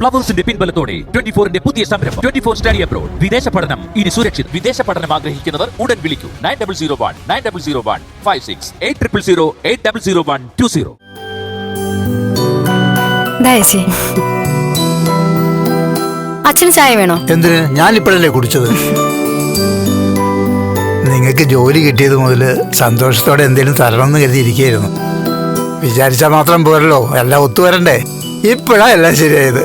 പ്ലവേഴ്സിന്റെ പിൻബലത്തോടെ twenty ഫോറിന്റെ പുതിയ സംരംഭം. Twenty four study abroad. വിദേശ പഠനം. ഇനി സുരക്ഷിത്. വിദേശ പഠനം ആഗ്രഹിക്കുന്നവർ ഉടൻ വിളിക്കൂ. Nine double zero one nine double zero one five six eight triple zero eight double zero one two zero. അച്ഛൻ അച്ഛന് ചായ വേണോ? എന്തിന്? ഞാനിപ്പോഴല്ലേ കുടിച്ചത്. നിങ്ങൾക്ക് ജോലി കിട്ടിയത് മുതൽ സന്തോഷത്തോടെ എന്തെങ്കിലും തരണം എന്ന് കരുതിയിരിക്കുകയായിരുന്നു. വിചാരിച്ചാൽ മാത്രം പോരല്ലോ. എല്ലാം ഒത്തുവരണ്ടേ? ഇപ്പോഴാ എല്ലാം ശരിയായത്.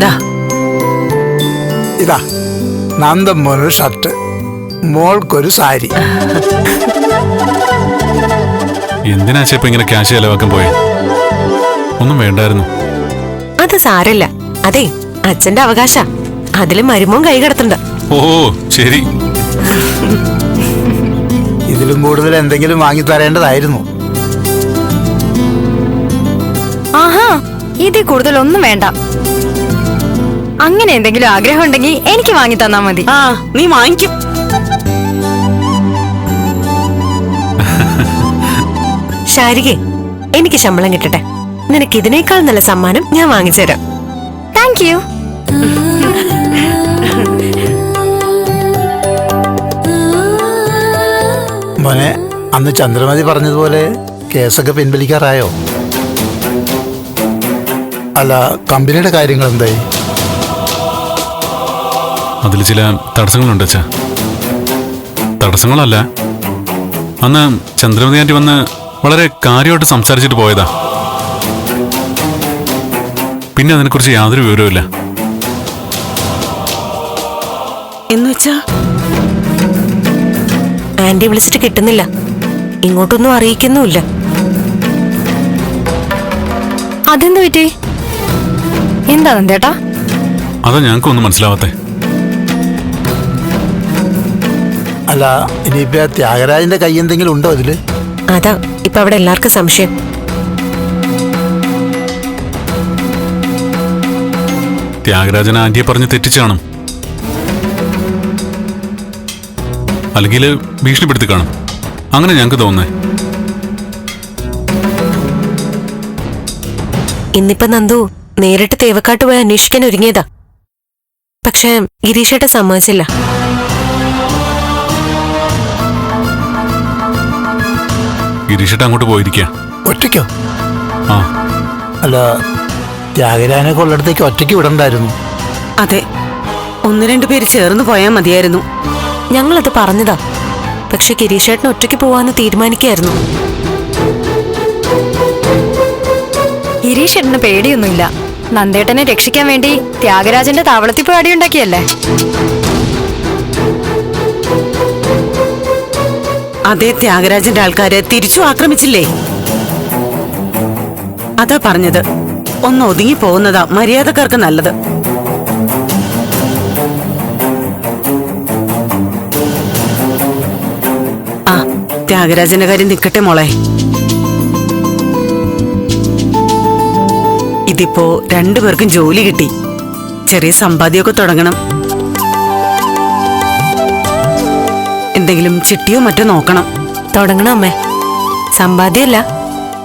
ദാ. ഇതാ നന്ദം മോനൊരു ഷർട്ട് മോൾക്കൊരു സാരി. എന്തിനാ ഇപ്പൊ ഇങ്ങനെ ക്യാഷ് ചെലവാക്കാൻ പോയെ? ഒന്നും വേണ്ടായിരുന്നു. അത് സാരല്ല. അതെ അച്ഛന്റെ അവകാശ. അതിൽ മരുമോൻ കൈ കിടത്തണ്ട ഓ ശരി. ഇതിലും കൂടുതൽ എന്തെങ്കിലും വാങ്ങി തരേണ്ടതായിരുന്നു. ഇതിൽ കൂടുതൽ ഒന്നും വേണ്ട. അങ്ങനെ എന്തെങ്കിലും ആഗ്രഹം ഉണ്ടെങ്കിൽ എനിക്ക് വാങ്ങി തന്നാ മതി. ആ നീ വാങ്ങിക്കും. ശാരികെ എനിക്ക് ശമ്പളം കിട്ടട്ടെ. നിനക്ക് ഇതിനേക്കാൾ നല്ല സമ്മാനം ഞാൻ വാങ്ങിച്ചു തരാം. താങ്ക് യു മോനെ അന്ന് ചന്ദ്രമതി പറഞ്ഞതുപോലെ കേസൊക്കെ പിൻവലിക്കാറായോ? അല്ല കമ്പനിയുടെ കാര്യങ്ങൾ എന്തായി? അതിൽ ചില തടസ്സങ്ങളുണ്ട് അച്ഛാ. തടസ്സങ്ങളല്ല. അന്ന് ചന്ദ്രമതി ആന്റി വന്ന് വളരെ കാര്യമായിട്ട് സംസാരിച്ചിട്ട് പോയതാ. പിന്നെ അതിനെക്കുറിച്ച് യാതൊരു വിവരവുമില്ല. എന്നുവെച്ചാ ആന്റി വിളിച്ചിട്ട് കിട്ടുന്നില്ല. ഇങ്ങോട്ടൊന്നും അറിയിക്കുന്നുമില്ല. അതെന്ത് പറ്റി? എന്താ നന്ദേട്ടാ അതാ ഞങ്ങൾക്കൊന്നും മനസ്സിലാവാത്തേ. അല്ല ഇനിയിപ്പോ ത്യാഗരാജന്റെ കൈ എന്തെങ്കിലും ഉണ്ടോ ഇതിൽ? അതാ ഇപ്പൊ അവിടെ എല്ലാവർക്കും സംശയം. ത്യാഗരാജൻ ആന്റിയെ പറഞ്ഞ് തെറ്റിച്ചാണോ അല്ലെങ്കിൽ ഭീഷണിപ്പെടുത്തി കാണും. അങ്ങനെ ഞങ്ങൾക്ക് തോന്നേ ഇന്നിപ്പോ നന്ദു നേരിട്ട് തേവക്കാട്ട് പോയി അന്വേഷിക്കാൻ ഒരുങ്ങിയതാ. പക്ഷെ ഗിരീഷേട്ട സമ്മതിച്ചില്ല. ഗിരീഷേട്ട അങ്ങോട്ട് പോയിരിക്കാം. ഒറ്റയ്ക്കോ? ആ. അല്ല ത്യാഗരാജനെ കൊള്ളടത്തേക്ക് ഒറ്റയ്ക്ക് വിടണ്ടായിരുന്നു. അതെ ഒന്ന് രണ്ടു പേര് ചേർന്ന് പോയാൽ മതിയായിരുന്നു. ഞങ്ങളത് പറഞ്ഞതാ. പക്ഷെ ഗിരീഷേട്ടൻ ഒറ്റയ്ക്ക് പോവാന്ന് തീരുമാനിക്കായിരുന്നു. ഗിരീഷേട്ടന് പേടിയൊന്നുമില്ല. നന്ദേട്ടനെ രക്ഷിക്കാൻ വേണ്ടി ത്യാഗരാജന്റെ താവളത്തിൽ പോയി അടിയുണ്ടാക്കിയല്ലേ അതേ ത്യാഗരാജന്റെ ആൾക്കാരെ തിരിച്ചു ആക്രമിച്ചില്ലേ? അതാ പറഞ്ഞത്. ഒന്ന് ഒതുങ്ങി പോകുന്നതാ മര്യാദക്കാർക്ക് നല്ലത്. ആ ത്യാഗരാജന്റെ കാര്യം നിൽക്കട്ടെ മോളെ. ഇതിപ്പോ രണ്ടുപേർക്കും ജോലി കിട്ടി. ചെറിയ സമ്പാദ്യമൊക്കെ തുടങ്ങണം. എന്തെങ്കിലും ചിട്ടിയോ മറ്റോ നോക്കണം. തുടങ്ങണം അമ്മേ. സമ്പാദ്യമല്ല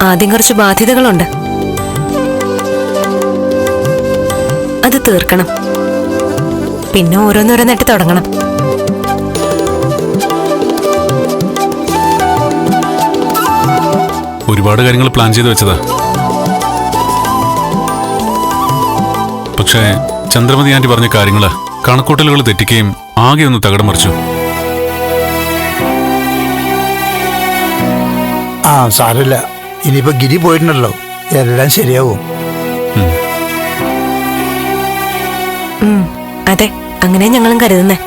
ആദ്യം കുറച്ച് ബാധ്യതകളുണ്ട്. അത് തീർക്കണം. പിന്നെ ഓരോന്നോരോന്നായിട്ട് തുടങ്ങണം. ഒരുപാട് കാര്യങ്ങൾ പ്ലാൻ ചെയ്ത് വെച്ചതാ. പക്ഷേ ചന്ദ്രമതി ആന്റി പറഞ്ഞ കാര്യങ്ങൾ കണക്കൂട്ടലുകൾ തെറ്റിക്കുകയും ആകെ ഒന്ന് തകടം മറിച്ചു. ആ സാരമില്ല. ഇനിയിപ്പോ ഗിരി പോയിട്ടുണ്ടല്ലോ. എല്ലാം ശരിയാവും. അതെ അങ്ങനെ ഞങ്ങളും കരുതുന്നേ.